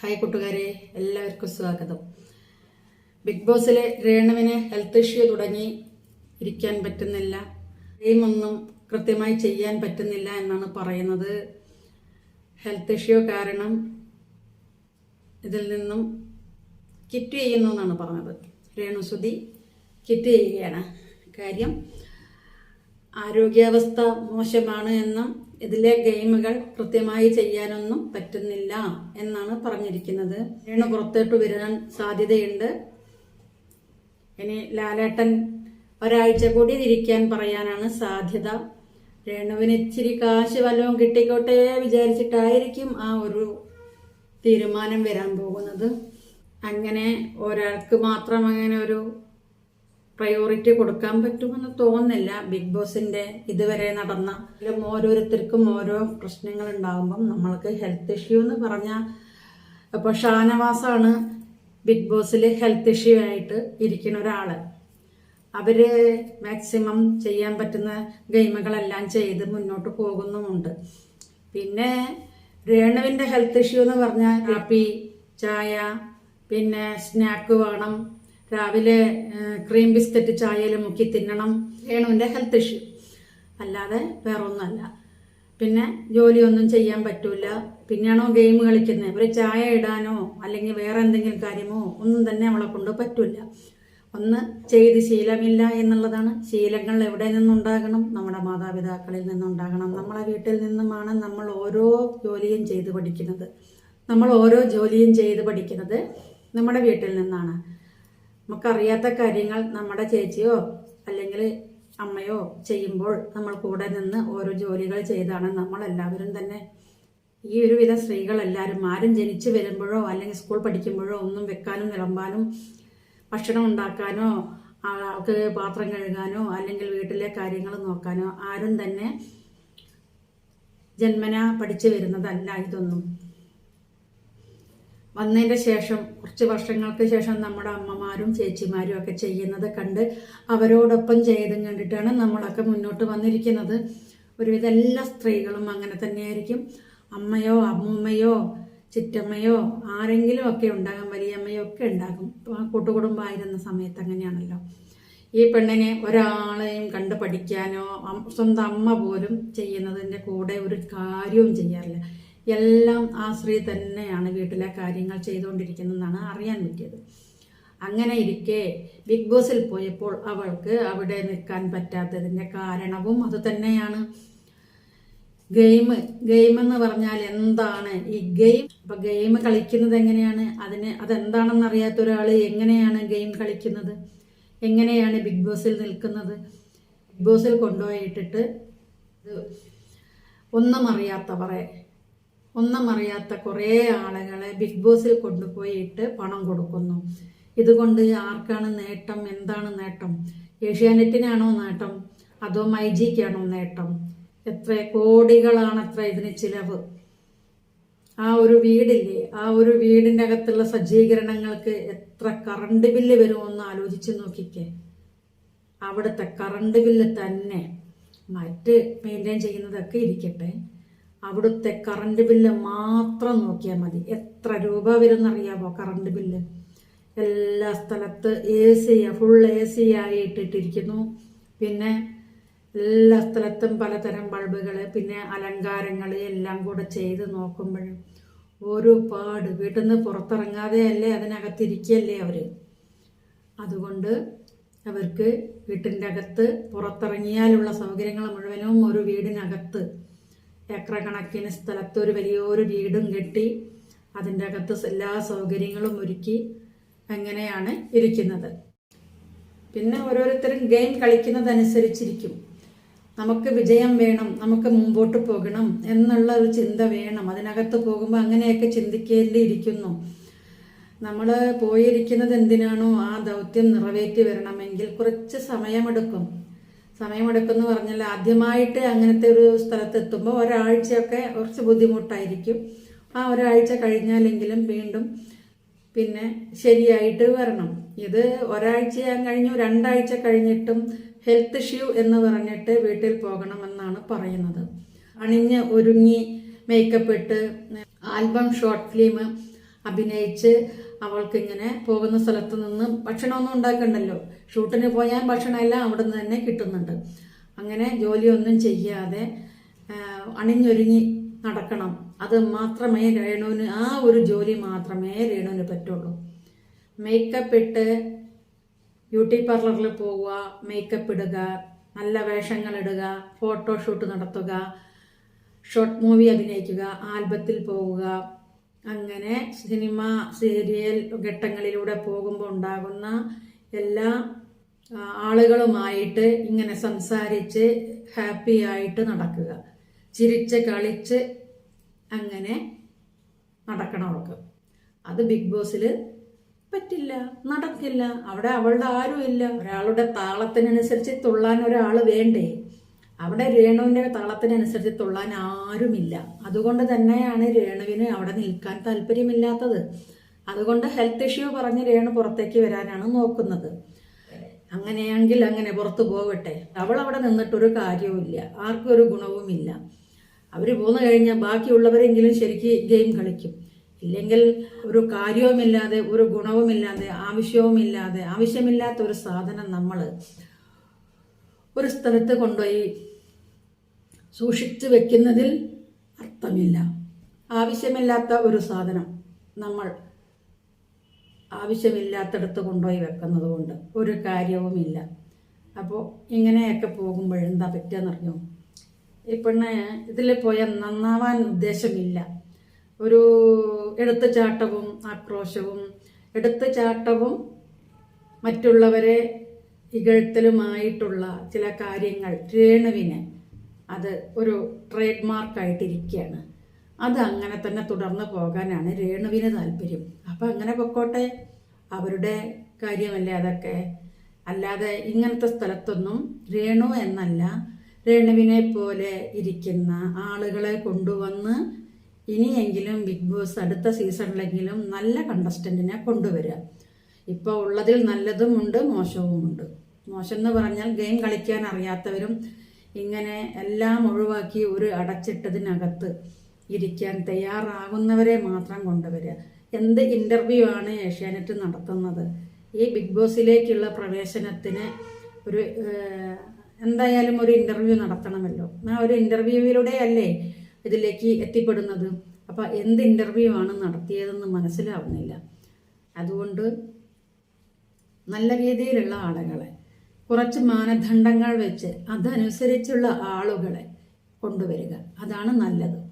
Hi കൂട്ടുകാരെ എല്ലാവർക്കും സ്വാഗതം. ബിഗ് ബോസിലെ രേണുവിന് ഹെൽത്ത് ഇഷ്യൂ തുടങ്ങി ഇരിക്കാൻ പറ്റുന്നില്ല. ഒന്നും കൃത്യമായി ചെയ്യാൻ പറ്റുന്നില്ല എന്നാണ് പറയുന്നത്. ഹെൽത്ത് ഇഷ്യൂ കാരണം ഇതിൽ നിന്നും കിറ്റ് ചെയ്യുന്നു എന്നാണ് പറഞ്ഞത്. രേണുസുതി കിറ്റ് ചെയ്യുകയാണ്. കാര്യം ആരോഗ്യാവസ്ഥ മോശമാണ് എന്നും ഇതിലെ ഗെയിമുകൾ കൃത്യമായി ചെയ്യാനൊന്നും പറ്റുന്നില്ല എന്നാണ് പറഞ്ഞിരിക്കുന്നത്. രേണു പുറത്തോട്ട് വരാൻ സാധ്യതയുണ്ട്. ഇനി ലാലേട്ടൻ ഒരാഴ്ച കൂടി ഇരിക്കാൻ പറയാനാണ് സാധ്യത. രേണുവിന് ഇച്ചിരി കാശ് വല്ലതും കിട്ടിക്കോട്ടെ വിചാരിച്ചിട്ടായിരിക്കും ആ ഒരു തീരുമാനം വരാൻ പോകുന്നത്. അങ്ങനെ ഒരാൾക്ക് മാത്രം അങ്ങനെ ഒരു പ്രയോറിറ്റി കൊടുക്കാൻ പറ്റുമെന്ന് തോന്നുന്നില്ല. ബിഗ് ബോസിന്റെ ഇതുവരെ നടന്ന ഓരോരുത്തർക്കും ഓരോ പ്രശ്നങ്ങൾ ഉണ്ടാകുമ്പം നമ്മൾക്ക് ഹെൽത്ത് ഇഷ്യൂ എന്ന് പറഞ്ഞ ഇപ്പോൾ ഷാനവാസാണ് ബിഗ് ബോസിൽ ഹെൽത്ത് ഇഷ്യൂ ആയിട്ട് ഇരിക്കുന്ന ഒരാൾ. അവർ മാക്സിമം ചെയ്യാൻ പറ്റുന്ന ഗെയിമുകളെല്ലാം ചെയ്ത് മുന്നോട്ട് പോകുന്നുമുണ്ട്. പിന്നെ രേണുവിന്റെ ഹെൽത്ത് ഇഷ്യൂ എന്ന് പറഞ്ഞാൽ കാപ്പി ചായ പിന്നെ സ്നാക്ക് വേണം. രാവിലെ ക്രീം ബിസ്ക്കറ്റ് ചായയിൽ മുക്കി തിന്നണം. രേണുവിന്റെ ഹെൽത്ത് ഇഷ്യൂ അല്ലാതെ വേറൊന്നുമല്ല. പിന്നെ ജോലിയൊന്നും ചെയ്യാൻ പറ്റൂല. പിന്നെയാണോ ഗെയിം കളിക്കുന്നത് ഒരു ചായ ഇടാനോ അല്ലെങ്കിൽ വേറെ എന്തെങ്കിലും കാര്യമോ ഒന്നും തന്നെ അവളെ കൊണ്ട് പറ്റില്ല ഒന്ന് ചെയ്ത് ശീലമില്ല എന്നുള്ളതാണ്. ശീലങ്ങൾ എവിടെ നിന്നുണ്ടാകണം? നമ്മുടെ മാതാപിതാക്കളിൽ നിന്നുണ്ടാകണം. നമ്മളെ വീട്ടിൽ നിന്നുമാണ് നമ്മൾ ഓരോ ജോലിയും ചെയ്ത് പഠിക്കുന്നത്. നമ്മൾ ഓരോ ജോലിയും ചെയ്ത് പഠിക്കുന്നത് നമ്മുടെ വീട്ടിൽ നിന്നാണ്. നമുക്കറിയാത്ത കാര്യങ്ങൾ നമ്മുടെ ചേച്ചിയോ അല്ലെങ്കിൽ അമ്മയോ ചെയ്യുമ്പോൾ നമ്മൾ കൂടെ നിന്ന് ഓരോ ജോലികൾ ചെയ്താണ്. നമ്മളെല്ലാവരും തന്നെ ഈ ഒരു വിധം സ്ത്രീകളെല്ലാവരും ആരും ജനിച്ചു വരുമ്പോഴോ അല്ലെങ്കിൽ സ്കൂൾ പഠിക്കുമ്പോഴോ ഒന്നും വെക്കാനും വിളമ്പാനും ഭക്ഷണം ഉണ്ടാക്കാനോ ആൾക്ക് പാത്രം കഴുകാനോ അല്ലെങ്കിൽ വീട്ടിലെ കാര്യങ്ങൾ നോക്കാനോ ആരും തന്നെ ജന്മന പഠിച്ചു വരുന്നതല്ല ഇതൊന്നും. വന്നതിന്റെ ശേഷം കുറച്ച് വർഷങ്ങൾക്ക് ശേഷം നമ്മുടെ അമ്മമാരും ചേച്ചിമാരും ഒക്കെ ചെയ്യുന്നത് കണ്ട് അവരോടൊപ്പം ചെയ്തും കണ്ടിട്ടാണ് നമ്മളൊക്കെ മുന്നോട്ട് വന്നിരിക്കുന്നത്. ഒരുവിധം എല്ലാ സ്ത്രീകളും അങ്ങനെ തന്നെയായിരിക്കും. അമ്മയോ അമ്മൂമ്മയോ ചിറ്റമ്മയോ ആരെങ്കിലും ഒക്കെ ഉണ്ടാകും വലിയമ്മയോ ഒക്കെ ഉണ്ടാകും. കൂട്ടുകുടുംബമായിരുന്ന സമയത്ത് അങ്ങനെയാണല്ലോ. ഈ പെണ്ണിനെ ഒരാളെയും കണ്ട് പഠിക്കാനോ സ്വന്തം അമ്മ പോലും ചെയ്യുന്നതിന്റെ കൂടെ ഒരു കാര്യവും ചെയ്യാറില്ല. എല്ലാം ആ സ്ത്രീ തന്നെയാണ് വീട്ടിലെ കാര്യങ്ങൾ ചെയ്തുകൊണ്ടിരിക്കുന്നതെന്നാണ് അറിയാൻ പറ്റിയത്. അങ്ങനെ ഇരിക്കെ ബിഗ് ബോസിൽ പോയപ്പോൾ അവൾക്ക് അവിടെ നിൽക്കാൻ പറ്റാത്തതിന്റെ കാരണവും അത് തന്നെയാണ്. ഗെയിം ഗെയിം എന്ന് പറഞ്ഞാൽ എന്താണ്? ഈ ഗെയിം അപ്പൊ ഗെയിം കളിക്കുന്നത് എങ്ങനെയാണ്? അതിന് അതെന്താണെന്ന് അറിയാത്ത ഒരാൾ എങ്ങനെയാണ് ഗെയിം കളിക്കുന്നത്? എങ്ങനെയാണ് ബിഗ് ബോസിൽ നിൽക്കുന്നത്? ബിഗ് ബോസിൽ കൊണ്ടുപോയിട്ടിട്ട് ഒന്നും അറിയാത്തവരെ ഒന്നും അറിയാത്ത കുറേ ആളുകളെ ബിഗ് ബോസിൽ കൊണ്ടുപോയിട്ട് പണം കൊടുക്കുന്നു. ഇതുകൊണ്ട് ആർക്കാണ് നേട്ടം? എന്താണ് നേട്ടം? ഏഷ്യാനെറ്റിനാണോ നേട്ടം? അതോ മൈജിക്കാണോ നേട്ടം? എത്ര കോടികളാണ് അത്ര ഇതിന് ചിലവ്? ആ ഒരു വീടില്ലേ? ആ ഒരു വീടിന്റെ അകത്തുള്ള സജ്ജീകരണങ്ങൾക്ക് എത്ര കറണ്ട് ബില്ല് വരുമെന്ന് ആലോചിച്ച് നോക്കിക്കേ. അവിടുത്തെ കറണ്ട് ബില്ല് തന്നെ. മറ്റ് മെയിന്റെയിൻ ചെയ്യുന്നതൊക്കെ ഇരിക്കട്ടെ. അവിടുത്തെ കറണ്ട് ബില്ല് മാത്രം നോക്കിയാൽ മതി. എത്ര രൂപ വരുന്നറിയാമോ കറണ്ട് ബില്ല് എല്ലാ സ്ഥലത്ത് A C full A C ആയി ഇട്ടിട്ടിരിക്കുന്നു. പിന്നെ എല്ലാ സ്ഥലത്തും പലതരം ബൾബുകൾ പിന്നെ അലങ്കാരങ്ങൾ എല്ലാം കൂടെ ചെയ്ത് നോക്കുമ്പോഴും ഒരുപാട് വീട്ടിൽ നിന്ന് പുറത്തിറങ്ങാതെ അല്ലേ അതിനകത്തിരിക്കുകയല്ലേ അവർ അതുകൊണ്ട് അവർക്ക് വീട്ടിന്റെ അകത്ത് പുറത്തിറങ്ങിയാലുള്ള സൗകര്യങ്ങൾ മുഴുവനും ഒരു വീടിനകത്ത് ഏക്കർ കണക്കിന് സ്ഥലത്ത് ഒരു വലിയൊരു വീടും കെട്ടി അതിന്റെ അകത്ത് എല്ലാ സൗകര്യങ്ങളും ഒരുക്കി അങ്ങനെയാണ് ഇരിക്കുന്നത്. പിന്നെ ഓരോരുത്തരും ഗെയിം കളിക്കുന്നതനുസരിച്ചിരിക്കും. നമുക്ക് വിജയം വേണം നമുക്ക് മുമ്പോട്ട് പോകണം എന്നുള്ള ഒരു ചിന്ത വേണം. അതിനകത്ത് പോകുമ്പോൾ അങ്ങനെയൊക്കെ ചിന്തിക്കേണ്ടിയിരിക്കുന്നു. നമ്മൾ പോയിരിക്കുന്നത് എന്തിനാണോ ആ ദൗത്യം നിറവേറ്റി വരണമെങ്കിൽ കുറച്ച് സമയമെടുക്കും. സമയമെടുക്കുമെന്ന് പറഞ്ഞാൽ ആദ്യമായിട്ട് അങ്ങനത്തെ ഒരു സ്ഥലത്ത് എത്തുമ്പോൾ ഒരാഴ്ചയൊക്കെ കുറച്ച് ബുദ്ധിമുട്ടായിരിക്കും. ആ ഒരാഴ്ച കഴിഞ്ഞാലെങ്കിലും വീണ്ടും പിന്നെ ശരിയായിട്ട് വരണം. ഇത് ഒരാഴ്ച കഴിഞ്ഞു രണ്ടാഴ്ച കഴിഞ്ഞിട്ടും ഹെൽത്ത് ഇഷ്യൂ എന്ന് പറഞ്ഞിട്ട് വീട്ടിൽ പോകണമെന്നാണ് പറയുന്നത്. അണിഞ്ഞ് ഒരുങ്ങി മേക്കപ്പ് ഇട്ട് ആൽബം ഷോർട്ട് ഫിലിം അഭിനയിച്ച് അവൾക്ക് ഇങ്ങനെ പോകുന്ന സ്ഥലത്ത് നിന്ന് ഭക്ഷണമൊന്നും ഉണ്ടാക്കണ്ടല്ലോ. ഷൂട്ടിന് പോയാൽ ഭക്ഷണമെല്ലാം അവിടെ നിന്ന് തന്നെ കിട്ടുന്നുണ്ട്. അങ്ങനെ ജോലിയൊന്നും ചെയ്യാതെ അണിഞ്ഞൊരുങ്ങി നടക്കണം. അത് മാത്രമേ രേണുവിന് ആ ഒരു ജോലി മാത്രമേ രേണുവിന് പറ്റുള്ളൂ. മേക്കപ്പ് ഇട്ട് ബ്യൂട്ടി പാർലറിൽ പോവുക മേക്കപ്പ് ഇടുക നല്ല വേഷങ്ങൾ ഇടുക ഫോട്ടോഷൂട്ട് നടത്തുക ഷോർട്ട് മൂവി അഭിനയിക്കുക ആൽബത്തിൽ പോവുക അങ്ങനെ സിനിമ സീരിയൽ ഘട്ടങ്ങളിലൂടെ പോകുമ്പോൾ ഉണ്ടാകുന്ന എല്ലാ ആളുകളുമായിട്ട് ഇങ്ങനെ സംസാരിച്ച് ഹാപ്പി ആയിട്ട് നടക്കുക. ചിരിച്ച് കളിച്ച് അങ്ങനെ നടക്കണം അവൾക്ക്. അത് ബിഗ് ബോസിൽ പറ്റില്ല നടക്കില്ല. അവിടെ അവളുടെ ആരും ഇല്ല ഒരാളുടെ താളത്തിനനുസരിച്ച് തുള്ളാൻ ഒരാൾ വേണ്ടേ? അവിടെ രേണുവിന്റെ താളത്തിനനുസരിച്ച് തുള്ളാൻ ആരുമില്ല. അതുകൊണ്ട് തന്നെയാണ് രേണുവിന് അവിടെ നിൽക്കാൻ താല്പര്യമില്ലാത്തത്. അതുകൊണ്ട് ഹെൽത്ത് ഇഷ്യൂ പറഞ്ഞ് രേണു പുറത്തേക്ക് വരാനാണ് നോക്കുന്നത്. അങ്ങനെയാണെങ്കിൽ അങ്ങനെ പുറത്തു പോകട്ടെ അവൾ അവിടെ നിന്നിട്ടൊരു കാര്യവുമില്ല. ആർക്കും ഒരു ഗുണവുമില്ല. അവർ പോന്നു കഴിഞ്ഞാൽ ബാക്കിയുള്ളവരെങ്കിലും ശരിക്ക് ഗെയിം കളിക്കും. ഇല്ലെങ്കിൽ ഒരു കാര്യവുമില്ലാതെ ഒരു ഗുണവുമില്ലാതെ ആവശ്യവുമില്ലാതെ ആവശ്യമില്ലാത്ത ഒരു സാധനം നമ്മൾ ഒരു സ്ഥലത്ത് കൊണ്ടുപോയി സൂക്ഷിച്ചു വെക്കുന്നതിൽ അർത്ഥമില്ല. ആവശ്യമില്ലാത്ത ഒരു സാധനം നമ്മൾ ആവശ്യമില്ലാത്തടത്ത് കൊണ്ടുപോയി വെക്കുന്നത് കൊണ്ട് ഒരു കാര്യവുമില്ല. അപ്പോൾ ഇങ്ങനെയൊക്കെ പോകുമ്പോൾ എന്താ പറ്റുകയെന്നറിയോ ഈ പെണ്ണ് ഇതിൽ പോയാൽ നന്നാവാൻ ഉദ്ദേശമില്ല. ഒരു എടുത്തുചാട്ടവും ആക്രോശവും എടുത്തുചാട്ടവും മറ്റുള്ളവരെ ഇകഴ്ത്തലുമായിട്ടുള്ള ചില കാര്യങ്ങൾ രേണുവിന് അത് ഒരു ട്രേഡ് മാർക്കായിട്ടിരിക്കുകയാണ് അത് അങ്ങനെ തന്നെ തുടർന്ന് പോകാനാണ് രേണുവിന് താല്പര്യം. അപ്പം അങ്ങനെ പൊക്കോട്ടെ. അവരുടെ കാര്യമല്ലേ അതൊക്കെ? അല്ലാതെ ഇങ്ങനത്തെ സ്ഥലത്തൊന്നും രേണു എന്നല്ല രേണുവിനെ പോലെ ഇരിക്കുന്ന ആളുകളെ കൊണ്ടുവന്ന് ഇനിയെങ്കിലും ബിഗ് ബോസ് അടുത്ത സീസണിലെങ്കിലും നല്ല കണ്ടസ്റ്റന്റിനെ കൊണ്ടുവരിക. ഇപ്പോൾ ഉള്ളതിൽ നല്ലതുമുണ്ട് മോശവുമുണ്ട്. മോശം എന്ന് പറഞ്ഞാൽ ഗെയിം കളിക്കാൻ അറിയാത്തവരും ഇങ്ങനെ എല്ലാം ഒഴിവാക്കി ഒരു അടച്ചിട്ടതിനകത്ത് ഇരിക്കാൻ തയ്യാറാകുന്നവരെ മാത്രം കൊണ്ടുവരിക. എന്ത് ഇന്റർവ്യൂ ആണ് ഏഷ്യാനെറ്റ് നടത്തുന്നത്? ഈ ബിഗ് ബോസിലേക്കുള്ള പ്രവേശനത്തിന് ഒരു എന്തായാലും ഒരു ഇന്റർവ്യൂ നടത്തണമല്ലോ. ആ ഒരു ഇന്റർവ്യൂവിലൂടെ അല്ലേ ഇതിലേക്ക് എത്തിപ്പെടുന്നത്? അപ്പോൾ എന്ത് ഇന്റർവ്യൂ ആണ് നടത്തിയതെന്ന് മനസ്സിലാവുന്നില്ല. അതുകൊണ്ട് നല്ല രീതിയിലുള്ള ആളുകളെ കുറച്ച് മാനദണ്ഡങ്ങൾ വെച്ച് അതനുസരിച്ചുള്ള ആളുകളെ കൊണ്ടുവരിക. അതാണ് നല്ലത്.